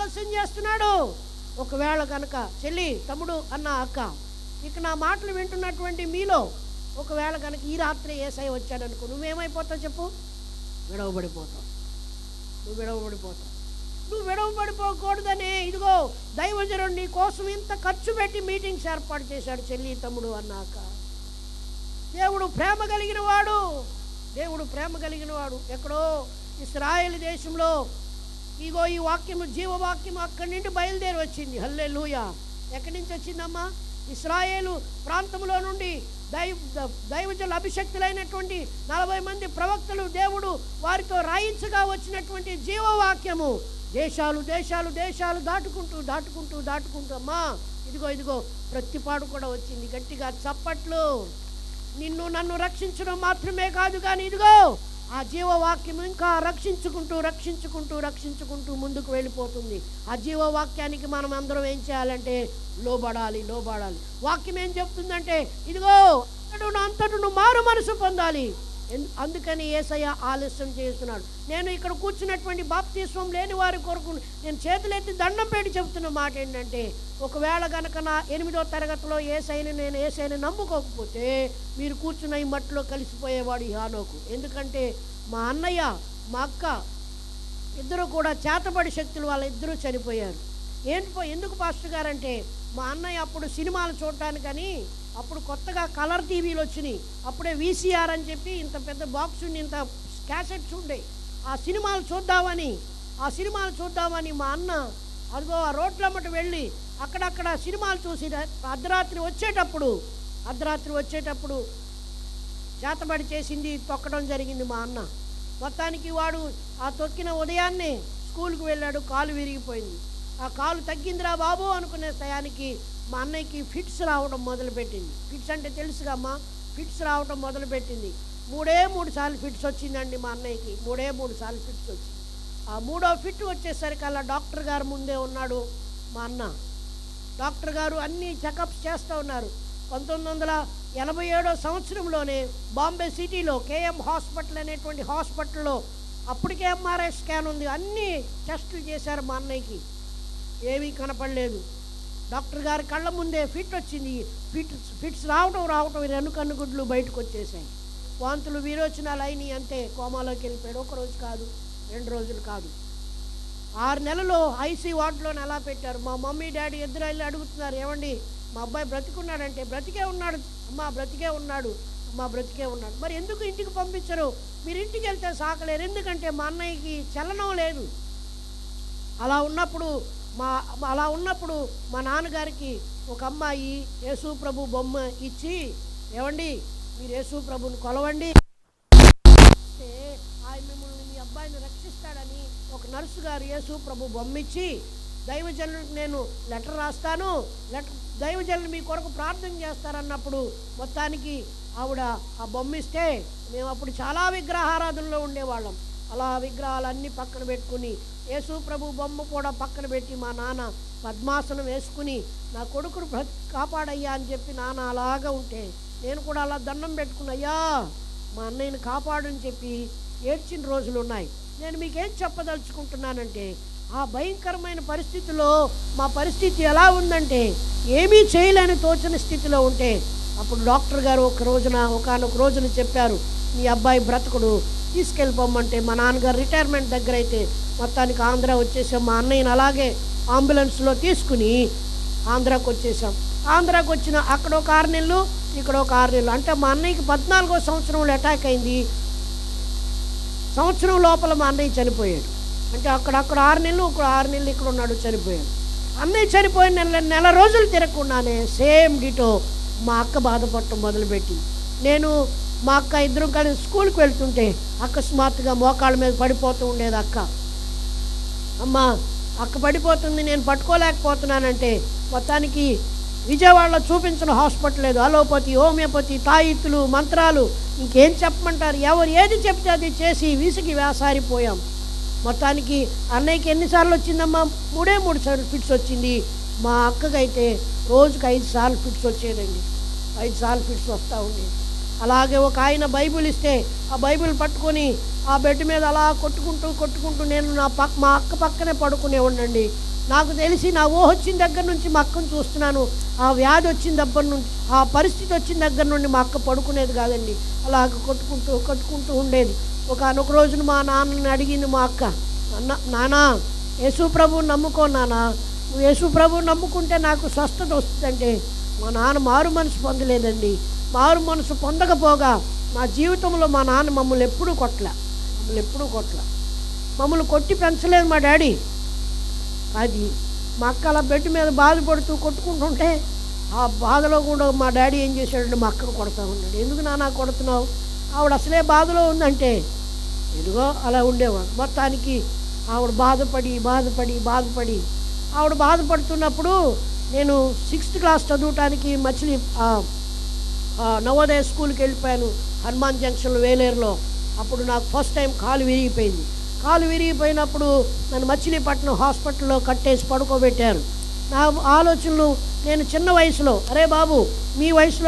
ఆలస్యం చేస్తున్నాడు. ఒకవేళ కనుక చెల్లి తమ్ముడు అన్న అక్క ఇక నా మాటలు వింటున్నటువంటి మీలో ఒకవేళ కనుక ఈ రాత్రి ఏసై వచ్చాడనుకో నువ్వేమైపోతావు చెప్పు? విడవబడిపోతావు. నువ్వు విడవబడిపోతావు. నువ్వు విడవబడిపోకూడదనే ఇదిగో దైవజనుడు నీ కోసం ఇంత ఖర్చు పెట్టి మీటింగ్స్ ఏర్పాటు చేశాడు చెల్లి తమ్ముడు అన్నాక దేవుడు ప్రేమ కలిగిన వాడు దేవుడు ప్రేమ కలిగిన వాడు ఎక్కడో ఇస్రాయేల్ దేశంలో ఇగో ఈ వాక్యము జీవవాక్యం అక్కడి నుండి బయలుదేరి వచ్చింది. హల్లే ఎక్కడి నుంచి వచ్చిందమ్మా? ఇస్రాయేలు ప్రాంతంలో నుండి దైవ దైవజల అభిషక్తులైనటువంటి నలభై మంది ప్రవక్తలు దేవుడు వారితో రాయించగా వచ్చినటువంటి జీవవాక్యము. దేశాలు దేశాలు దేశాలు దాటుకుంటూ దాటుకుంటూ దాటుకుంటూ అమ్మా ఇదిగో ఇదిగో ప్రతిపాడు కూడా వచ్చింది. గట్టిగా చప్పట్లు. నిన్ను నన్ను రక్షించడం మాత్రమే కాదు కానీ ఇదిగో ఆ జీవవాక్యం ఇంకా రక్షించుకుంటూ రక్షించుకుంటూ రక్షించుకుంటూ ముందుకు వెళ్ళిపోతుంది. ఆ జీవవాక్యానికి మనం అందరం ఏం చేయాలంటే లోబడాలి లోబడాలి. వాక్యం ఏం చెప్తుందంటే ఇదిగో అంతటును అంతటును మారు మనసు పొందాలి. అందుకని ఏసయ్య ఆలస్యం చేస్తున్నాడు. నేను ఇక్కడ కూర్చున్నటువంటి బాప్తీస్వం లేని వారి కొరకు నేను చేతులెత్తి దండం పెట్టి చెబుతున్న మాట ఏంటంటే ఒకవేళ గనక నా ఎనిమిదో తరగతిలో ఏసైని నేను ఏసైని నమ్ముకోకపోతే మీరు కూర్చున్న ఈ మట్టిలో కలిసిపోయేవాడు హానోకు. ఎందుకంటే మా అన్నయ్య మా అక్క ఇద్దరు కూడా చేతబడి శక్తులు వాళ్ళ ఇద్దరూ చనిపోయారు. ఏంటి పో- ఎందుకు పాస్టర్ గారంటే మా అన్నయ్య అప్పుడు సినిమాలు చూడటానికని అప్పుడు కొత్తగా కలర్ టీవీలు వచ్చినాయి. అప్పుడే వీసీఆర్ అని చెప్పి ఇంత పెద్ద బాక్స్ ఉండి ఇంత క్యాసెట్స్ ఉండే ఆ సినిమాలు చూద్దామని ఆ సినిమాలు చూద్దామని మా అన్న అదిగో ఆ రోడ్లమ్మట వెళ్ళి అక్కడక్కడ సినిమాలు చూసి అర్ధరాత్రి వచ్చేటప్పుడు అర్ధరాత్రి వచ్చేటప్పుడు చేతబడి చేసింది తొక్కడం జరిగింది మా అన్న. మొత్తానికి వాడు ఆ తొక్కిన ఉదయాన్నే స్కూల్కి వెళ్ళాడు కాలు విరిగిపోయింది. ఆ కాలు తగ్గిందిరా బాబు అనుకునే టయానికి మా అన్నయ్యకి ఫిట్స్ రావడం మొదలుపెట్టింది. ఫిట్స్ అంటే తెలుసుగా ఫిట్స్ రావడం మొదలుపెట్టింది. మూడే మూడు సార్లు ఫిట్స్ వచ్చిందండి మా అన్నయ్యకి. మూడే మూడు సార్లు ఫిట్స్ వచ్చింది. ఆ మూడో ఫిట్ వచ్చేసరికి అలా డాక్టర్ గారు ముందే ఉన్నాడు మా అన్న. డాక్టర్ గారు అన్ని చెకప్స్ చేస్తూ ఉన్నారు. పంతొమ్మిది వందల ఎనభై ఏడో సంవత్సరంలోనే బాంబే సిటీలో కేఎం హాస్పిటల్ అనేటువంటి హాస్పిటల్లో అప్పటికే ఎంఆర్ఐ స్కాన్ ఉంది. అన్నీ టెస్టులు చేశారు మా అన్నయ్యకి. ఏమీ కనపడలేదు. డాక్టర్ గారి కళ్ళ ముందే ఫిట్ వచ్చింది. ఫిట్ ఫిట్స్ రావటం రావటం రెండు కన్నుగుడ్లు బయటకు వచ్చేసాయి. వాంతులు విరోచనాలు అయినాయి అంతే కోమాలోకి వెళ్ళిపోయాడు. ఒక రోజు కాదు రెండు రోజులు కాదు. ఆరు నెలలు ఐసీ వార్డులో ఎలా పెట్టారు. మా మమ్మీ డాడీ ఇద్దరు వెళ్ళి అడుగుతున్నారు ఏమండి మా అబ్బాయి బ్రతికున్నాడంటే బ్రతికే ఉన్నాడు. అమ్మా బ్రతికే ఉన్నాడు. అమ్మా బ్రతికే ఉన్నాడు. మరి ఎందుకు ఇంటికి పంపించరు? మీరు ఇంటికి వెళ్తే సాకలేరు. ఎందుకంటే మా అన్నయ్యకి చలనం లేదు. అలా ఉన్నప్పుడు మా అలా ఉన్నప్పుడు మా నాన్నగారికి ఒక అమ్మాయి యేసు ప్రభు బొమ్మ ఇచ్చి ఏమండి మీరు యేసు ప్రభుని కొలవండి. అంటే ఆయన మిమ్మల్ని మీ అబ్బాయిని రక్షిస్తాడని ఒక నర్సు గారు యేసు ప్రభు బొమ్మిచ్చి దైవజనుడికి నేను లెటర్ రాస్తాను లెటర్ దైవజనులు మీ కొరకు ప్రార్థన చేస్తారన్నప్పుడు మొత్తానికి ఆవిడ ఆ బొమ్మిస్తే మేము అప్పుడు చాలా విగ్రహారాధనలో ఉండేవాళ్ళం. అలా విగ్రహాలన్నీ పక్కన పెట్టుకుని యేసు ప్రభు బొమ్మ కూడా పక్కన పెట్టి మా నాన్న పద్మాసనం వేసుకుని నా కొడుకును కాపాడయ్యా అని చెప్పి నాన్న అలాగా ఉంటే నేను కూడా అలా దండం పెట్టుకున్నయ్యా మా అన్నయ్యని కాపాడని చెప్పి ఏడ్చిన రోజులు ఉన్నాయి. నేను మీకేం చెప్పదలుచుకుంటున్నానంటే ఆ భయంకరమైన పరిస్థితిలో మా పరిస్థితి ఎలా ఉందంటే ఏమీ చేయలేని తోచని స్థితిలో ఉంటే అప్పుడు డాక్టర్ గారు ఒక రోజున ఒకనొక రోజున చెప్పారు మీ అబ్బాయి బ్రతకుడు తీసుకెళ్ళిపోమంటే మా నాన్నగారు రిటైర్మెంట్ దగ్గర అయితే మొత్తానికి ఆంధ్ర వచ్చేసాం. మా అన్నయ్యని అలాగే అంబులెన్స్లో తీసుకుని ఆంధ్రాకి వచ్చేసాం. ఆంధ్రాకి వచ్చిన అక్కడ ఒక ఆరు నెలలు ఇక్కడ ఒక ఆరు నెలలు. అంటే మా అన్నయ్యకి పద్నాలుగో సంవత్సరంలో అటాక్ అయింది. సంవత్సరం లోపల మా అన్నయ్య చనిపోయాడు. అంటే అక్కడ ఆరు నెలలు ఇక్కడ ఆరు నెలలు ఇక్కడ ఉన్నాడు చనిపోయాడు. అన్నయ్య చనిపోయిన నెల నెల రోజులు తిరగకుండానే సేమ్ డిటో మా అక్క బాధపడటం మొదలుపెట్టింది. నేను మా అక్క ఇద్దరం కలిసి స్కూల్కి వెళ్తుంటే అకస్మాత్తుగా మోకాళ్ళ మీద పడిపోతూ ఉండేది అక్క. అమ్మా అక్క పడిపోతుంది నేను పట్టుకోలేకపోతున్నానంటే మొత్తానికి విజయవాడలో చూపించిన హాస్పిటల్ లేదు. అలోపతి హోమియోపతి తాయిత్తులు మంత్రాలు ఇంకేం చెప్పమంటారు? ఎవరు ఏది చెప్తే అది చేసి విసిగి వేసారిపోయాం. మొత్తానికి అన్నయ్యకి ఎన్నిసార్లు వచ్చిందమ్మా? మూడే మూడు సార్లు ఫిట్స్ వచ్చింది. మా అక్కకైతే రోజుకి ఐదు సార్లు ఫిట్స్ వచ్చేదండి. ఐదు సార్లు ఫిట్స్ వస్తూ ఉండేది. అలాగే ఒక ఆయన బైబిల్ ఇస్తే ఆ బైబిల్ పట్టుకొని ఆ బెడ్ మీద అలా కొట్టుకుంటూ కొట్టుకుంటూ నేను నా పక్క మా అక్క పక్కనే పడుకునే ఉండండి. నాకు తెలిసి నా ఊహ వచ్చిన దగ్గర నుంచి మా అక్కను చూస్తున్నాను. ఆ వ్యాధి వచ్చిన దగ్గర నుంచి ఆ పరిస్థితి వచ్చిన దగ్గర నుండి మా అక్క పడుకునేది కాదండి. అలాగ కొట్టుకుంటూ కొట్టుకుంటూ ఉండేది. ఒక అనొక రోజున మా నాన్నని అడిగింది మా అక్క అన్న నానా యేసు ప్రభు నమ్ముకో నానా. నువ్వు యేసు ప్రభు నమ్ముకుంటే నాకు స్వస్థత వస్తుందంటే మా నాన్న మారు మనసు పొందలేదండి. మారు మనసు పొందకపోగా మా జీవితంలో మా నాన్న మమ్మల్ని ఎప్పుడూ కొట్టలే మమ్మల్ని ఎప్పుడూ కొట్టలే మమ్మల్ని కొట్టి పెంచలేదు మా డాడీ. అది మా అక్క అలా బెడ్ మీద బాధపడుతూ కొట్టుకుంటుంటే ఆ బాధలో కూడా మా డాడీ ఏం చేశాడంటే మా అక్కను కొడతా ఉన్నాడు. ఎందుకు నాన్న కొడుతున్నావు? ఆవిడ అసలే బాధలో ఉందంటే. ఎదుగో అలా ఉండేవాడు. మొత్తానికి ఆవిడ బాధపడి బాధపడి బాధపడి ఆవిడ బాధపడుతున్నప్పుడు నేను సిక్స్త్ క్లాస్ చదవటానికి మచిలీ నవోదయ స్కూల్కి వెళ్ళిపోయాను హనుమాన్ జంక్షన్ వేలేరులో. అప్పుడు నాకు ఫస్ట్ టైం కాలు విరిగిపోయింది. కాలు విరిగిపోయినప్పుడు నన్ను మచిలీపట్నం హాస్పిటల్లో కట్టేసి పడుకోబెట్టారు. నా ఆలోచనలు నేను చిన్న వయసులో అరే బాబు మీ వయసులో